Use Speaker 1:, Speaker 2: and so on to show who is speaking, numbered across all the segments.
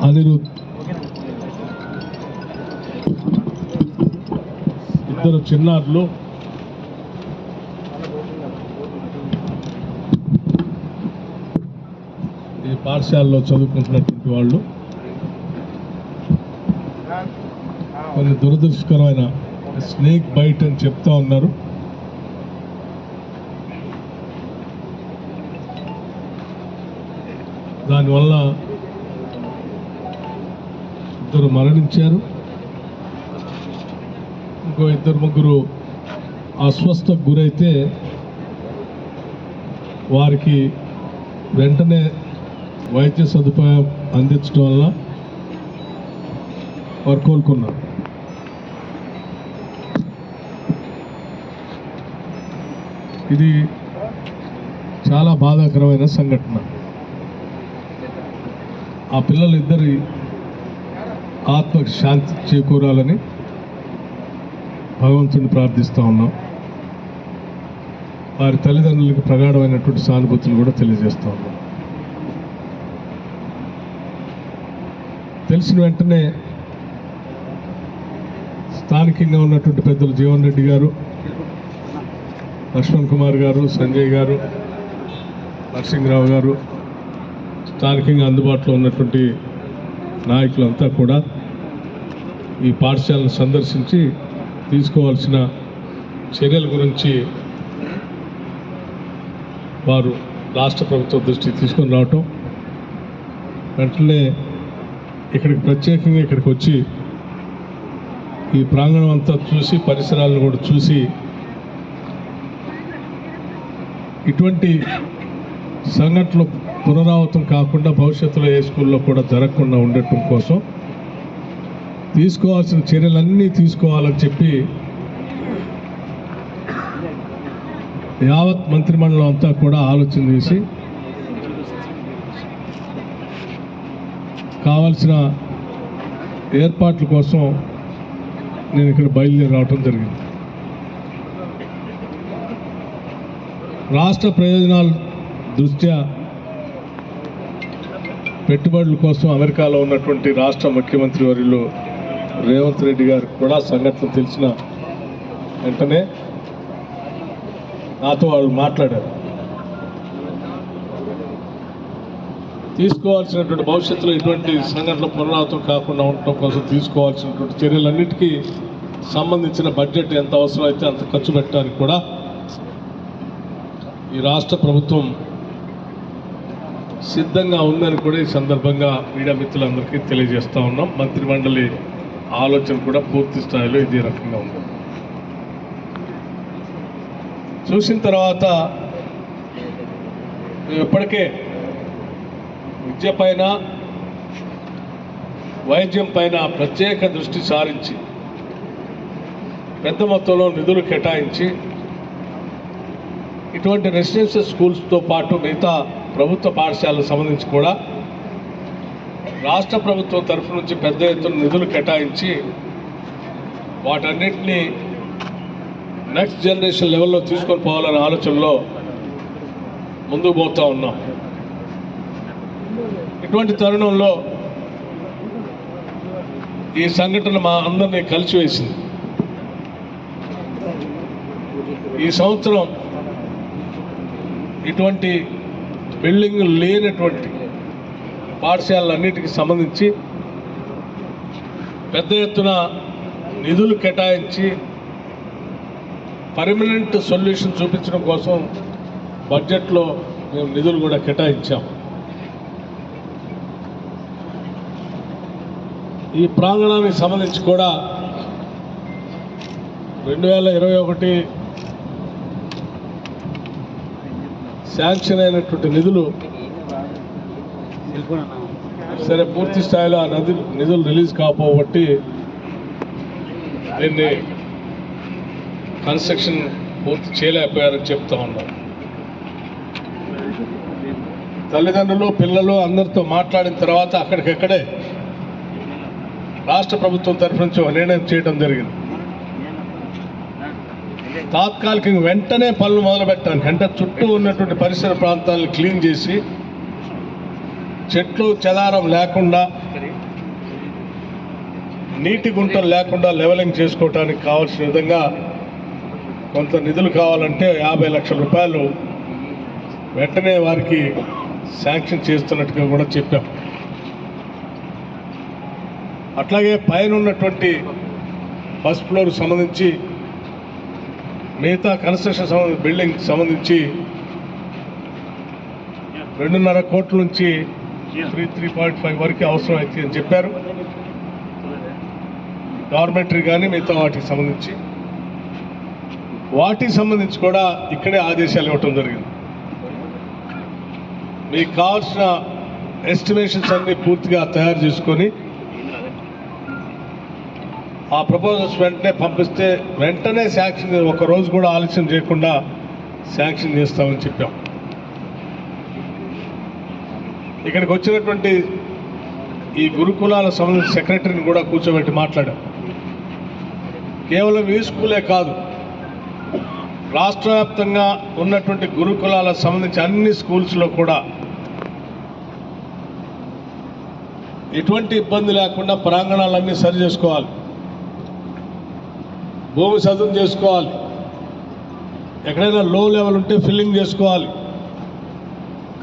Speaker 1: అనిరుద్ ఇద్దరు చిన్నారులు. ఈ పాఠశాలలో చదువుకుంటున్నటువంటి వాళ్ళు. కొన్ని దురదృష్టకరమైన స్నేక్ బైట్ అని చెప్తా ఉన్నారు. దానివల్ల ఇద్దరు మరణించారు. ఇంకో ఇద్దరు ముగ్గురు అస్వస్థకు గురైతే వారికి వెంటనే వైద్య సదుపాయం అందించడం వల్ల వారు కోలుకున్నారు. ఇది చాలా బాధాకరమైన సంఘటన. ఆ పిల్లలు ఇద్దరి ఆత్మకి శాంతి చేకూరాలని భగవంతుని ప్రార్థిస్తూ ఉన్నాం. వారి తల్లిదండ్రులకి ప్రగాఢమైనటువంటి సానుభూతులు కూడా తెలియజేస్తూ ఉన్నాం. తెలిసిన వెంటనే స్థానికంగా ఉన్నటువంటి పెద్దలు జీవన్ రెడ్డి గారు లక్ష్మణ్ కుమార్ గారు సంజయ్ గారు నరసింహరావు గారు స్థానికంగా అందుబాటులో ఉన్నటువంటి నాయకులంతా కూడా ఈ పాఠశాలను సందర్శించి తీసుకోవాల్సిన చర్యల గురించి వారు రాష్ట్ర ప్రభుత్వం దృష్టికి తీసుకొని రావటం వెంటనే ఇక్కడికి ప్రత్యేకంగా ఇక్కడికి వచ్చి ఈ ప్రాంగణం అంతా చూసి పరిసరాలను కూడా చూసి ఇటువంటి సంఘటనలు పునరావృతం కాకుండా భవిష్యత్తులో ఏ స్కూల్లో కూడా జరగకుండా ఉండటం కోసం తీసుకోవాల్సిన చర్యలన్నీ తీసుకోవాలని చెప్పి యావత్ మంత్రిమండలం అంతా కూడా ఆలోచన చేసి కావాల్సిన ఏర్పాట్ల కోసం నేను ఇక్కడ బయలుదేరి రావటం జరిగింది. రాష్ట్ర ప్రయోజనాల దృష్ట్యా పెట్టుబడుల కోసం అమెరికాలో ఉన్నటువంటి రాష్ట్ర ముఖ్యమంత్రి వర్యులు రేవంత్ రెడ్డి గారికి కూడా సంఘటన తెలిసిన వెంటనే నాతో వాళ్ళు మాట్లాడారు. తీసుకోవాల్సినటువంటి భవిష్యత్తులో ఇటువంటి సంఘటనలు పునరావృతం కాకుండా ఉండటం కోసం తీసుకోవాల్సినటువంటి చర్యలన్నిటికీ సంబంధించిన బడ్జెట్ ఎంత అవసరం అయితే అంత ఖర్చు పెట్టడానికి కూడా ఈ రాష్ట్ర ప్రభుత్వం సిద్ధంగా ఉందని కూడా ఈ సందర్భంగా మీడియా మిత్రులందరికీ తెలియజేస్తూ ఉన్నాం. మంత్రిమండలి ఆలోచన కూడా పూర్తి స్థాయిలో ఇదే రకంగా ఉంది. చూసిన తర్వాత మేము ఇప్పటికే విద్య పైన వైద్యం పైన ప్రత్యేక దృష్టి సారించి పెద్ద మొత్తంలో నిధులు కేటాయించి ఇటువంటి రెసిడెన్షియల్ స్కూల్స్తో పాటు మిగతా ప్రభుత్వ పాఠశాలకు సంబంధించి కూడా రాష్ట్ర ప్రభుత్వం తరఫు నుంచి పెద్ద ఎత్తున నిధులు కేటాయించి వాటన్నిటినీ నెక్స్ట్ జనరేషన్ లెవెల్లో తీసుకొని పోవాలనే ఆలోచనలో ముందుకు పోతూ ఉన్నాం. ఇటువంటి తరుణంలో ఈ సంఘటన మా అందరినీ కలిసివేసింది. ఈ సంవత్సరం ఇటువంటి బిల్డింగ్ లేనటువంటి పాఠశాలలన్నిటికీ సంబంధించి పెద్ద ఎత్తున నిధులు కేటాయించి పర్మనెంట్ సొల్యూషన్ చూపించడం కోసం బడ్జెట్లో మేము నిధులు కూడా కేటాయించాం. ఈ ప్రాంగణానికి సంబంధించి కూడా రెండు వేల ఇరవై ఒకటి శాంక్షన్ అయినటువంటి నిధులు సరే పూర్తి స్థాయిలో ఆ నది నిధులు రిలీజ్ కాకపోబట్టి దీన్ని కన్స్ట్రక్షన్ పూర్తి చేయలేకపోయారని చెప్తా ఉన్నాం. తల్లిదండ్రులు పిల్లలు అందరితో మాట్లాడిన తర్వాత అక్కడికక్కడే రాష్ట్ర ప్రభుత్వం తరఫు నుంచి ఒక నిర్ణయం చేయడం జరిగింది. తాత్కాలికంగా వెంటనే పనులు మొదలు పెట్టడానికి అంటే చుట్టూ ఉన్నటువంటి పరిసర ప్రాంతాలను క్లీన్ చేసి చెట్లు చెదారం లేకుండా నీటి గుంటలు లేకుండా లెవెలింగ్ చేసుకోవడానికి కావాల్సిన విధంగా కొంత నిధులు కావాలంటే యాభై లక్షల రూపాయలు వెంటనే వారికి శాంక్షన్ చేస్తున్నట్టుగా కూడా చెప్పాం. అట్లాగే పైన ఉన్నటువంటి ఫస్ట్ ఫ్లోర్ సంబంధించి మిగతా కన్స్ట్రక్షన్ సంబంధించి బిల్డింగ్ సంబంధించి రెండున్నర కోట్ల నుంచి త్రీ త్రీ పాయింట్ ఫైవ్ వరకు అవసరం అయితే అని చెప్పారు. డార్మెటరీ కానీ మిగతా వాటికి సంబంధించి. వాటికి సంబంధించి కూడా ఇక్కడే ఆదేశాలు ఇవ్వటం జరిగింది. మీకు కావాల్సిన ఎస్టిమేషన్స్ అన్నీ పూర్తిగా తయారు చేసుకొని ఆ ప్రపోజల్స్ వెంటనే పంపిస్తే వెంటనే శాంక్షన్ ఒక రోజు కూడా ఆలస్యం చేయకుండా శాంక్షన్ చేస్తామని చెప్పాం. ఇక్కడికి వచ్చినటువంటి ఈ గురుకులాల సంబంధించిన సెక్రటరీని కూడా కూర్చోబెట్టి మాట్లాడాం. కేవలం ఈ స్కూలే కాదు రాష్ట్ర వ్యాప్తంగా ఉన్నటువంటి గురుకులాల సంబంధించి అన్ని స్కూల్స్లో కూడా ఎటువంటి ఇబ్బంది లేకుండా ప్రాంగణాలన్నీ సరి చేసుకోవాలి. భూమి సదును చేసుకోవాలి. ఎక్కడైనా లో లెవెల్ ఉంటే ఫిల్లింగ్ చేసుకోవాలి.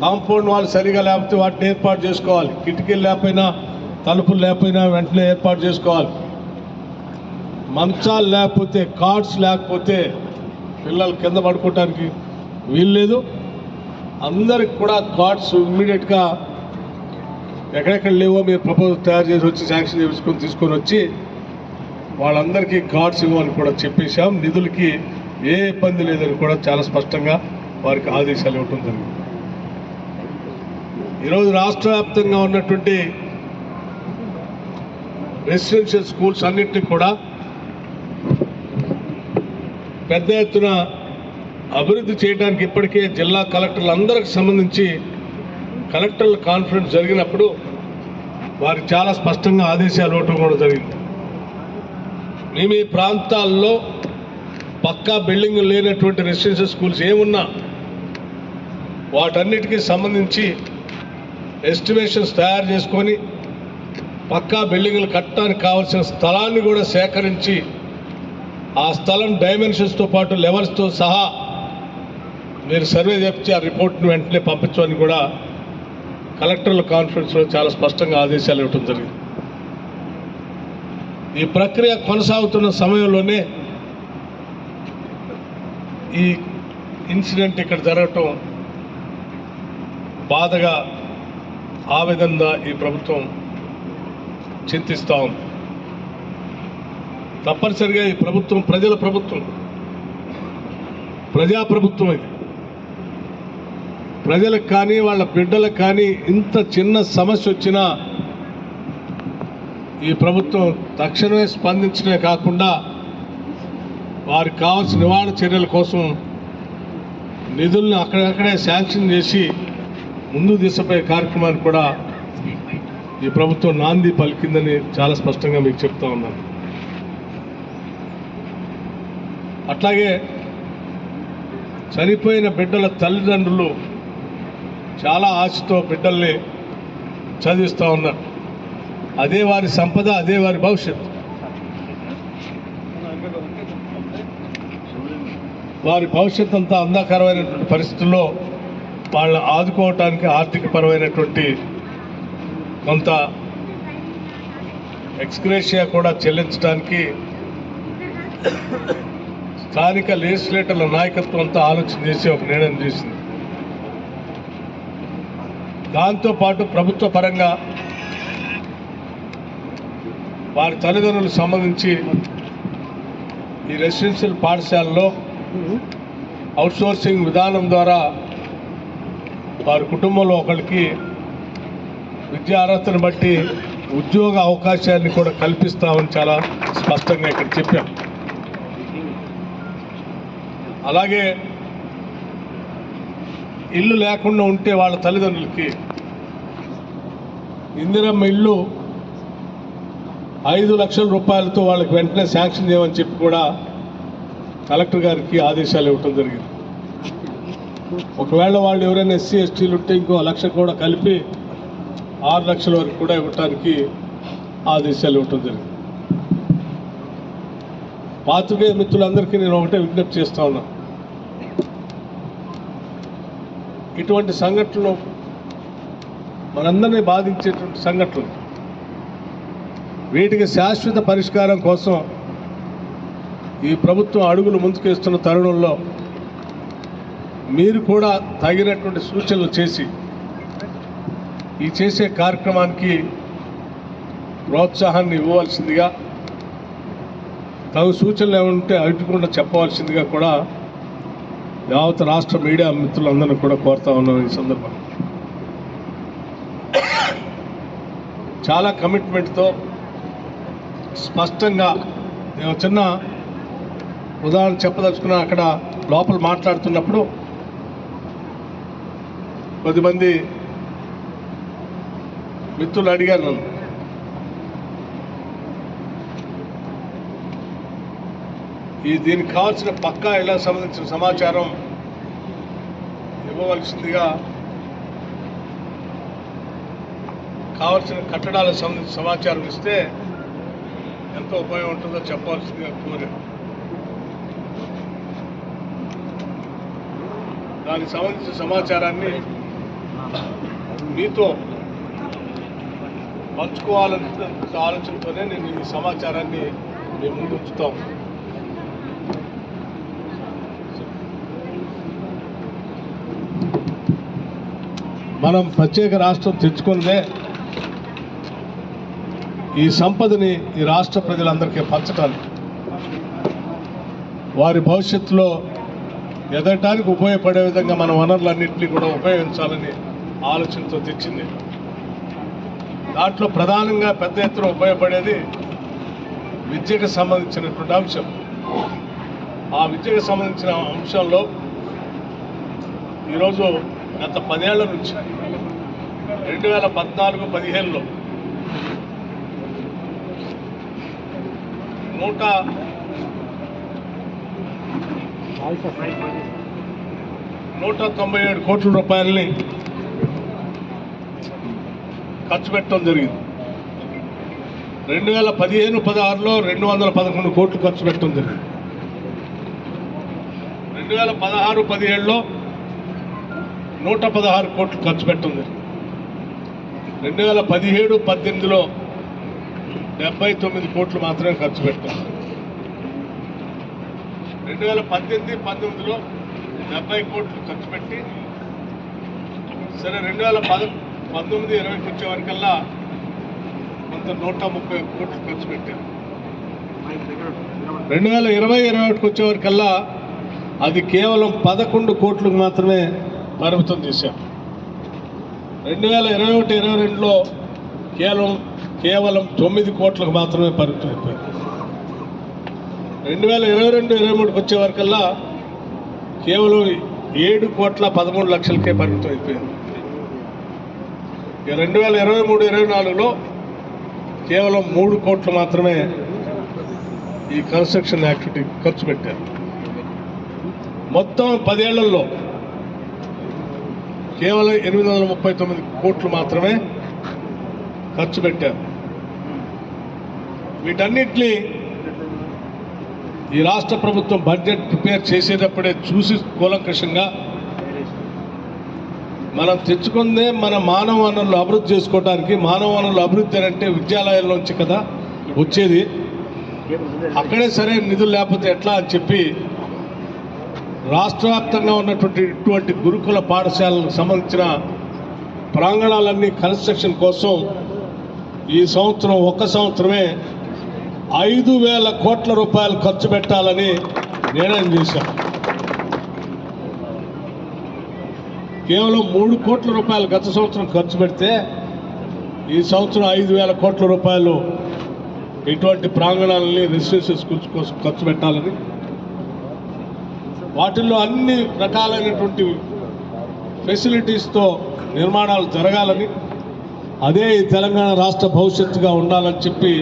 Speaker 1: కాంపౌండ్ వాళ్ళు సరిగా లేకపోతే వాటిని ఏర్పాటు చేసుకోవాలి. కిటికీలు లేకపోయినా తలుపులు లేకపోయినా వెంటనే ఏర్పాటు చేసుకోవాలి. మంచాలు లేకపోతే కార్డ్స్ లేకపోతే పిల్లలు కింద పడుకోవటానికి వీలు లేదు అందరికి కూడా కార్డ్స్ ఇమ్మీడియట్గా ఎక్కడెక్కడ లేవో మీరు ప్రపోజల్ తయారు చేసి వచ్చి శాంక్షన్ చేసుకొని తీసుకొని వచ్చి వాళ్ళందరికీ కార్డ్స్ ఇవ్వాలని కూడా చెప్పేశాం. నిధులకి ఏ ఇబ్బంది లేదని కూడా చాలా స్పష్టంగా వారికి ఆదేశాలు ఇవ్వటం జరిగింది. ఈరోజు రాష్ట్ర వ్యాప్తంగా ఉన్నటువంటి రెసిడెన్షియల్ స్కూల్స్ అన్నింటినీ కూడా పెద్ద ఎత్తున అభివృద్ధి చేయడానికి ఇప్పటికే జిల్లా కలెక్టర్లందరికి సంబంధించి కలెక్టర్ల కాన్ఫరెన్స్ జరిగినప్పుడు వారికి చాలా స్పష్టంగా ఆదేశాలు ఇవ్వటం కూడా జరిగింది. మీ మీ ప్రాంతాల్లో పక్కా బిల్డింగ్ లేనటువంటి రెసిడెన్షియల్ స్కూల్స్ ఏమున్నా వాటన్నిటికీ సంబంధించి ఎస్టిమేషన్స్ తయారు చేసుకొని పక్కా బిల్డింగ్లు కట్టడానికి కావాల్సిన స్థలాన్ని కూడా సేకరించి ఆ స్థలం డైమెన్షన్స్తో పాటు లెవెల్స్తో సహా మీరు సర్వే చేపించి ఆ రిపోర్ట్ను వెంటనే పంపించమని కూడా కలెక్టర్ల కాన్ఫరెన్స్లో చాలా స్పష్టంగా ఆదేశాలు ఇవ్వడం జరిగింది. ఈ ప్రక్రియ కొనసాగుతున్న సమయంలోనే ఈ ఇన్సిడెంట్ ఇక్కడ జరగటం బాధగా ఆవేదనగా ఈ ప్రభుత్వం చింతిస్తూ ఉంది. తప్పనిసరిగా ఈ ప్రభుత్వం ప్రజల ప్రభుత్వం ప్రజాప్రభుత్వం ఇది. ప్రజలకు కానీ వాళ్ళ బిడ్డలకు కానీ ఇంత చిన్న సమస్య వచ్చినా ఈ ప్రభుత్వం తక్షణమే స్పందించడమే కాకుండా వారికి కావాల్సిన నివారణ చర్యల కోసం నిధులను అక్కడక్కడే శాంక్షన్ చేసి ముందు దిశపోయే కార్యక్రమాన్ని కూడా ఈ ప్రభుత్వం నాంది పలికిందని చాలా స్పష్టంగా మీకు చెప్తా ఉన్నాను. అట్లాగే చనిపోయిన బిడ్డల తల్లిదండ్రులు చాలా ఆశతో బిడ్డల్ని చదివిస్తూ ఉన్నారు. అదే వారి సంపద అదే వారి భవిష్యత్తు. వారి భవిష్యత్ అంతా అంధకారమైనటువంటి పరిస్థితుల్లో వాళ్ళని ఆదుకోవటానికి ఆర్థిక పరమైనటువంటి కొంత ఎక్స్గ్రేషియా కూడా చెల్లించడానికి స్థానిక లెజిస్లేటర్ల నాయకత్వం అంతా ఆలోచన చేసి ఒక నిర్ణయం చేసింది. దాంతోపాటు ప్రభుత్వ పరంగా వారి తల్లిదండ్రులకు సంబంధించి ఈ రెసిడెన్షియల్ పాఠశాలలో అవుట్సోర్సింగ్ విధానం ద్వారా వారి కుటుంబంలో ఒకరికి విద్యా అర్హతను బట్టి ఉద్యోగ అవకాశాన్ని కూడా కల్పిస్తామని చాలా స్పష్టంగా ఇక్కడ చెప్పాం. అలాగే ఇల్లు లేకుండా ఉంటే వాళ్ళ తల్లిదండ్రులకి ఇందిరమ్మ ఇల్లు ఐదు లక్షల రూపాయలతో వాళ్ళకి వెంటనే శాంక్షన్ చేయమని చెప్పి కూడా కలెక్టర్ గారికి ఆదేశాలు ఇవ్వటం జరిగింది. ఒకవేళ వాళ్ళు ఎవరైనా ఎస్సీ ఎస్టీలు ఉంటే ఇంకో లక్ష కూడా కలిపి ఆరు లక్షల వరకు కూడా ఇవ్వటానికి ఆదేశాలు ఇవ్వటం జరిగింది. పాత్రికేయ మిత్రులందరికీ నేను ఒకటే విజ్ఞప్తి చేస్తా ఉన్నా. ఇటువంటి సంఘటనలు మనందరినీ బాధించేటువంటి సంఘటనలు వీటికి శాశ్వత పరిష్కారం కోసం ఈ ప్రభుత్వం అడుగులు ముందుకేస్తున్న తరుణంలో మీరు కూడా తగినటువంటి సూచనలు చేసి ఈ చేసే కార్యక్రమానికి ప్రోత్సాహాన్ని ఇవ్వవలసిందిగా తగు సూచనలు ఏమంటే అడ్డుకుండా చెప్పవలసిందిగా కూడా యావత్ రాష్ట్ర మీడియా మిత్రులందరినీ కూడా కోరుతా ఉన్నాను ఈ సందర్భంగా. చాలా కమిట్మెంట్తో స్పష్టంగా నేను చిన్న ఉదాహరణ చెప్పదలుచుకున్నా అక్కడ లోపల మాట్లాడుతున్నప్పుడు కొద్దిమంది మిత్రులు అడిగారు నన్ను. ఈ దీనికి కావాల్సిన పక్కా ఇలా సంబంధించిన సమాచారం ఇవ్వవలసిందిగా కావాల్సిన కట్టడాలకు సంబంధించిన సమాచారం ఇస్తే ఎంత ఉపయోగం ఉంటుందో చెప్పవలసిందిగా కోరాను. దానికి సంబంధించిన సమాచారాన్ని మీతో పంచుకోవాలని ఆలోచనతోనే నేను ఈ సమాచారాన్ని మేము ముందు ఉంచుతాం మనం ప్రత్యేక రాష్ట్రం తెచ్చుకున్నదే ఈ సంపదని ఈ రాష్ట్ర ప్రజలందరికీ పంచటానికి. వారి భవిష్యత్తులో ఎదగటానికి ఉపయోగపడే విధంగా మన వనరులన్నింటినీ కూడా ఉపయోగించాలని ఆలోచనతో తెచ్చింది. దాంట్లో ప్రధానంగా పెద్ద ఎత్తున ఉపయోగపడేది విద్యకు సంబంధించినటువంటి అంశం. ఆ విద్యకు సంబంధించిన అంశంలో ఈరోజు గత పదేళ్ళ నుంచి రెండు వేల పద్నాలుగు పదిహేనులో నూట నూట తొంభై ఏడు కోట్ల రూపాయలని ఖర్చు పెట్టడం జరిగింది. రెండు వేల పదిహేను పదహారులో రెండు వందల పదకొండు కోట్లు ఖర్చు పెట్టడం జరిగింది. రెండు వేల పదహారు పదిహేడులో నూట పదహారు కోట్లు ఖర్చు పెట్టడం జరిగింది. రెండు వేల పదిహేడు పద్దెనిమిదిలో డెబ్బై తొమ్మిది కోట్లు మాత్రమే ఖర్చు పెట్టాం రెండు వేల పద్దెనిమిది పంతొమ్మిదిలో డెబ్బై కోట్లు ఖర్చు పెట్టి సరే రెండు వేల పద పంతొమ్మిది ఇరవైకి వచ్చే వరకల్లా కొంత నూట ముప్పై కోట్లు ఖర్చు పెట్టారు రెండు వేల ఇరవై ఇరవై ఒకటికి వచ్చే వరకల్లా అది కేవలం పదకొండు కోట్లకు మాత్రమే పరిమితం చేశాం. రెండు వేల ఇరవై ఒకటి ఇరవై రెండులో కేవలం కేవలం తొమ్మిది కోట్లకు మాత్రమే పరిమితం అయిపోయింది. రెండు వేల ఇరవై రెండు ఇరవై మూడుకి వచ్చే వరకల్లా కేవలం ఏడు కోట్ల పదమూడు లక్షలకే పరిమితం అయిపోయింది. రెండు వేల ఇరవై మూడు ఇరవై నాలుగులో కేవలం మూడు కోట్లు మాత్రమే ఈ కన్స్ట్రక్షన్ యాక్టివిటీ ఖర్చు పెట్టారు. మొత్తం పదేళ్ళలో కేవలం ఎనిమిది వందల ముప్పై తొమ్మిది కోట్లు మాత్రమే ఖర్చు పెట్టారు. వీటన్నిటిని ఈ రాష్ట్ర ప్రభుత్వం బడ్జెట్ ప్రిపేర్ చేసేటప్పుడే చూసి కూలంకషంగా మనం తెచ్చుకుందే మన మానవ వనరులు అభివృద్ధి చేసుకోవడానికి మానవ వనరులు అభివృద్ధి అంటే విద్యాలయాల్లోంచి కదా వచ్చేది. అక్కడే సరే నిధులు లేకపోతే ఎట్లా అని చెప్పి రాష్ట్ర వ్యాప్తంగా ఉన్నటువంటి ఇటువంటి గురుకుల పాఠశాలకు సంబంధించిన ప్రాంగణాలన్నీ కన్స్ట్రక్షన్ కోసం ఈ సంవత్సరం ఒక్క సంవత్సరమే ఐదు వేల కోట్ల రూపాయలు ఖర్చు పెట్టాలని నిర్ణయం చేశాను కేవలం మూడు కోట్ల రూపాయలు గత సంవత్సరం ఖర్చు పెడితే ఈ సంవత్సరం ఐదు వేల కోట్ల రూపాయలు ఇటువంటి ప్రాంగణాలని రెసిడెన్షియల్ స్కూల్స్ కోసం ఖర్చు పెట్టాలని. వాటిల్లో అన్ని రకాలైనటువంటి ఫెసిలిటీస్తో నిర్మాణాలు జరగాలని అదే ఈ తెలంగాణ రాష్ట్ర భవిష్యత్తుగా ఉండాలని చెప్పి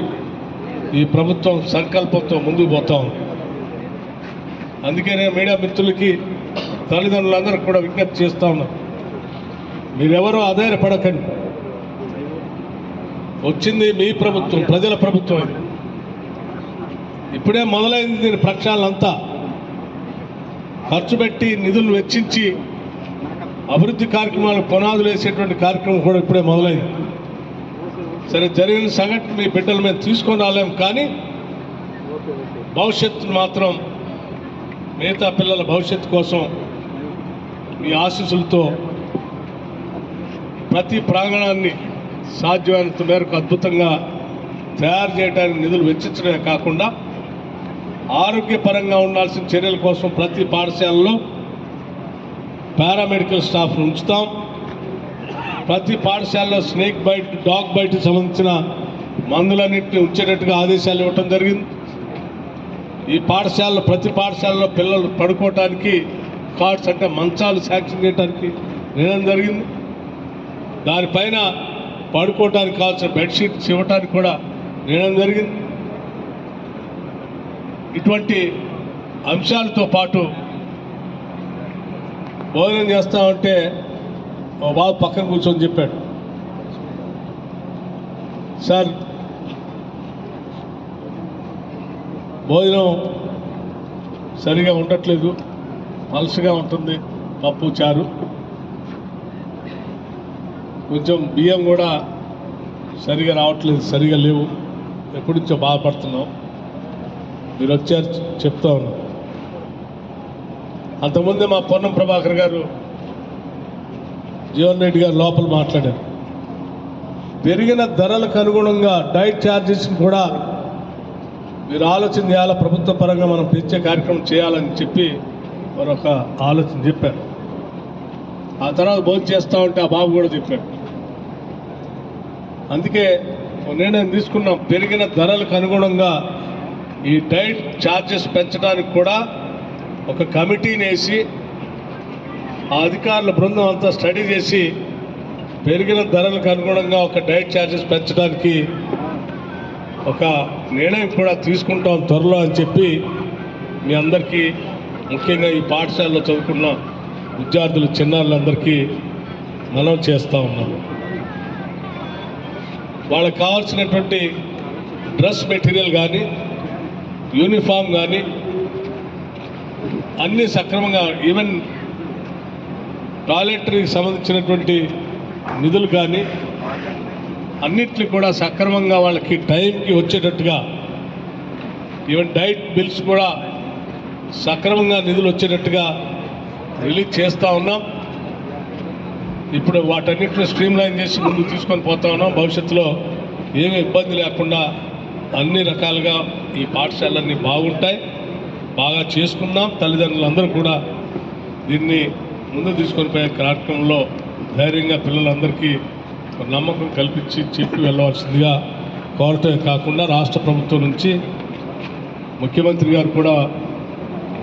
Speaker 1: ఈ ప్రభుత్వం సంకల్పంతో ముందుకు పోతా. ఉంది అందుకే నేను మీడియా మిత్రులకి తల్లిదండ్రులందరికీ కూడా విజ్ఞప్తి చేస్తా ఉన్నాను మీరెవరూ ఆధారపడకండి. వచ్చింది మీ ప్రభుత్వం ప్రజల ప్రభుత్వం ఇది. ఇప్పుడే మొదలైంది దీని ప్రక్షాళనంతా. ఖర్చు పెట్టి నిధులు వెచ్చించి అభివృద్ధి కార్యక్రమాలకు పునాదులు వేసేటువంటి కార్యక్రమం కూడా ఇప్పుడే మొదలైంది. సరే జరిగిన సంఘటన మీ బిడ్డల మీద తీసుకొని రాలేము కానీ భవిష్యత్తును మాత్రం మిగతా పిల్లల భవిష్యత్తు కోసం మీ ఆశీస్సులతో ప్రతి ప్రాంగణాన్ని సాధ్యమైనంత మేరకు అద్భుతంగా తయారు చేయడానికి నిధులు వెచ్చించడమే కాకుండా ఆరోగ్యపరంగా ఉండాల్సిన చర్యల కోసం ప్రతి పాఠశాలలో పారామెడికల్ స్టాఫ్ను ఉంచుతాం. ప్రతి పాఠశాలలో స్నేక్ బైట్ డాగ్ బైట్ సంబంధించిన మందులన్నింటినీ ఉంచేటట్టుగా ఆదేశాలు ఇవ్వటం జరిగింది. ఈ పాఠశాలలో ప్రతి పాఠశాలలో పిల్లలు పడుకోవటానికి కార్డ్స్ అంటే మంచాలు శాంక్షన్ చేయడానికి నిర్ణయం జరిగింది. దానిపైన పడుకోవటానికి కావాల్సిన బెడ్షీట్స్ ఇవ్వటానికి కూడా నిర్ణయం జరిగింది. ఇటువంటి అంశాలతో పాటు భోజనం చేస్తామంటే ఓ బాబు పక్కన కూర్చొని చెప్పాడు. సార్ భోజనం సరిగా ఉండట్లేదు పలసగా ఉంటుంది పప్పు చారు. కొంచెం బియ్యం కూడా సరిగా రావట్లేదు సరిగా లేవు. ఎప్పటి నుంచో బాధపడుతున్నాం. మీరు వచ్చారు చెప్తా ఉన్నాం. అంతకుముందే మా పొన్నం ప్రభాకర్ గారు జీవన్ రెడ్డి గారు లోపల మాట్లాడారు. పెరిగిన ధరలకు అనుగుణంగా డైట్ ఛార్జెస్ని కూడా మీరు ఆలోచన చేయాలి ప్రభుత్వ పరంగా మనం పెంచే కార్యక్రమం చేయాలని చెప్పి మరొక ఆలోచన చెప్పారు. ఆ తర్వాత భోజనం చేస్తా ఉంటే ఆ బాబు కూడా చెప్పాడు. అందుకే నిర్ణయం తీసుకున్నాం. పెరిగిన ధరలకు అనుగుణంగా ఈ డైట్ ఛార్జెస్ పెంచడానికి కూడా ఒక కమిటీని వేసి ఆ అధికారుల బృందం అంతా స్టడీ చేసి పెరిగిన ధరలకు అనుగుణంగా ఒక డైట్ ఛార్జెస్ పెంచడానికి ఒక నిర్ణయం కూడా తీసుకుంటాం త్వరలో అని చెప్పి మీ అందరికీ ముఖ్యంగా ఈ పాఠశాలలో చదువుకున్న విద్యార్థులు చిన్నారులందరికీ మనం చేస్తూ ఉన్నాం. వాళ్ళకి కావాల్సినటువంటి డ్రెస్ మెటీరియల్ కానీ యూనిఫామ్ కానీ అన్నీ సక్రమంగా ఈవెన్ టాయిలెటరీకి సంబంధించినటువంటి నిధులు కానీ అన్నిటిని కూడా సక్రమంగా వాళ్ళకి టైంకి వచ్చేటట్టుగా ఈవెన్ డైట్ బిల్స్ కూడా సక్రమంగా నిధులు వచ్చేటట్టుగా రిలీజ్ చేస్తూ ఉన్నాం. ఇప్పుడు వాటన్నిటిని స్ట్రీమ్ లైన్ చేసి ముందుకు తీసుకొని పోతా ఉన్నాం. భవిష్యత్తులో ఏమి ఇబ్బంది లేకుండా అన్ని రకాలుగా ఈ పాఠశాలన్నీ బాగుంటాయి. బాగా చేసుకుందాం. తల్లిదండ్రులందరూ కూడా దీన్ని ముందు తీసుకొని పోయే కార్యక్రమంలో ధైర్యంగా పిల్లలందరికీ ఒక నమ్మకం కల్పించి చెప్పి వెళ్ళవలసిందిగా కోరటమే కాకుండా రాష్ట్ర ప్రభుత్వం నుంచి ముఖ్యమంత్రి గారు కూడా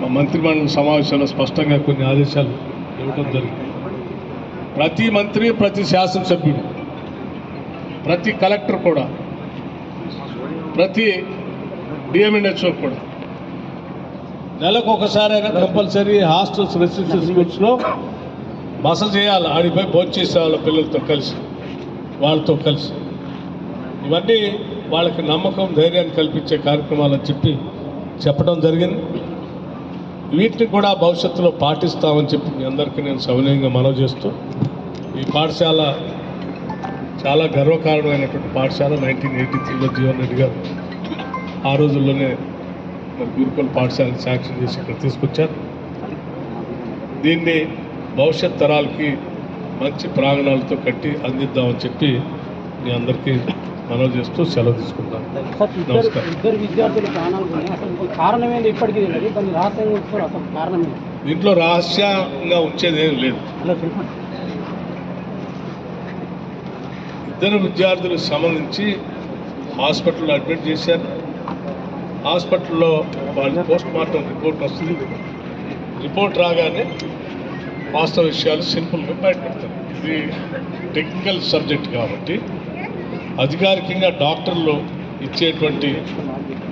Speaker 1: మా మంత్రిమండలి సమావేశంలో స్పష్టంగా కొన్ని ఆదేశాలు ఇవ్వటం జరిగింది. ప్రతి మంత్రి ప్రతి శాసనసభ్యుడు ప్రతి కలెక్టర్ కూడా ప్రతి డిఎంఎన్హెచ్ఓ కూడా నెలకు ఒకసారైనా కంపల్సరీ హాస్టల్స్ రెసిడెన్షియల్ స్కూల్స్లో బస చేయాలి. ఆడిపై భోజనం చేసే వాళ్ళ పిల్లలతో కలిసి వాళ్ళతో కలిసి. ఇవన్నీ వాళ్ళకి నమ్మకం ధైర్యాన్ని కల్పించే కార్యక్రమాలు చెప్పి చెప్పడం జరిగింది. వీటిని కూడా భవిష్యత్తులో పాటిస్తామని చెప్పి మీ అందరికీ నేను సవినయంగా మనవి చేస్తూ ఈ పాఠశాల చాలా గర్వకారణమైనటువంటి పాఠశాల నైన్టీన్ ఎయిటీ త్రీలో జీవన్ రెడ్డి గారు ఆ రోజుల్లోనే మరి గురుకుల పాఠశాలను శాంక్షన్ చేసి ఇక్కడ తీసుకొచ్చారు. దీన్ని భవిష్యత్ తరాలకి మంచి ప్రాంగణాలతో కట్టి అందిద్దామని చెప్పి మీ అందరికీ మనవి చేస్తూ సెలవు తీసుకుంటాను నమస్కారం. దీంట్లో రహస్యంగా ఉంచేది ఏం లేదు. ఇద్దరు విద్యార్థులకు సంబంధించి హాస్పిటల్లో అడ్మిట్ చేశారు. హాస్పిటల్లో వాళ్ళ పోస్ట్ మార్టం రిపోర్ట్ వస్తుంది. రిపోర్ట్ రాగానే వాస్తవ విషయాలు సింపుల్గా బయటపెడతారు ఇది టెక్నికల్ సబ్జెక్ట్ కాబట్టి అధికారికంగా డాక్టర్లు ఇచ్చేటువంటి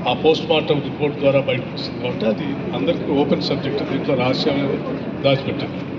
Speaker 1: ఆ పోస్ట్ మార్టం రిపోర్ట్ ద్వారా బయటకు వస్తుంది కాబట్టి అది అందరికీ ఓపెన్ సబ్జెక్ట్. దీంట్లో రహస్యం దాచిపెట్టింది